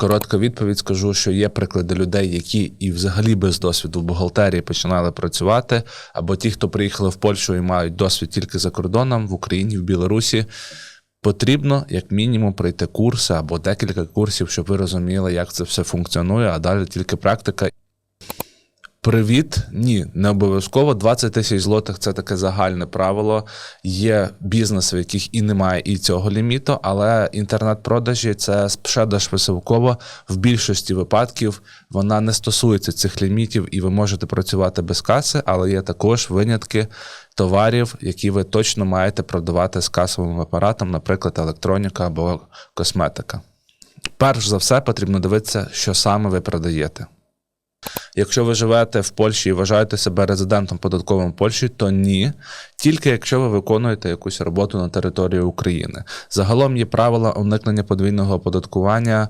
Коротка відповідь скажу, що є приклади людей, які і взагалі без досвіду в бухгалтерії починали працювати, або ті, хто приїхали в Польщу і мають досвід тільки за кордоном в Україні, в Білорусі. Потрібно як мінімум пройти курси або декілька курсів, щоб ви розуміли, як це все функціонує, а далі тільки практика. Привіт, ні, не обов'язково. 20 тисяч злотих це таке загальне правило. Є бізнеси, в яких і немає і цього ліміту, але інтернет-продажі це спшедаш висилково. В більшості випадків вона не стосується цих лімітів, і ви можете працювати без каси, але є також винятки товарів, які ви точно маєте продавати з касовим апаратом, наприклад, електроніка або косметика. Перш за все, потрібно дивитися, що саме ви продаєте. Якщо ви живете в Польщі і вважаєте себе резидентом податковим Польщі, то ні. Тільки якщо ви виконуєте якусь роботу на території України. Загалом є правила уникнення подвійного оподаткування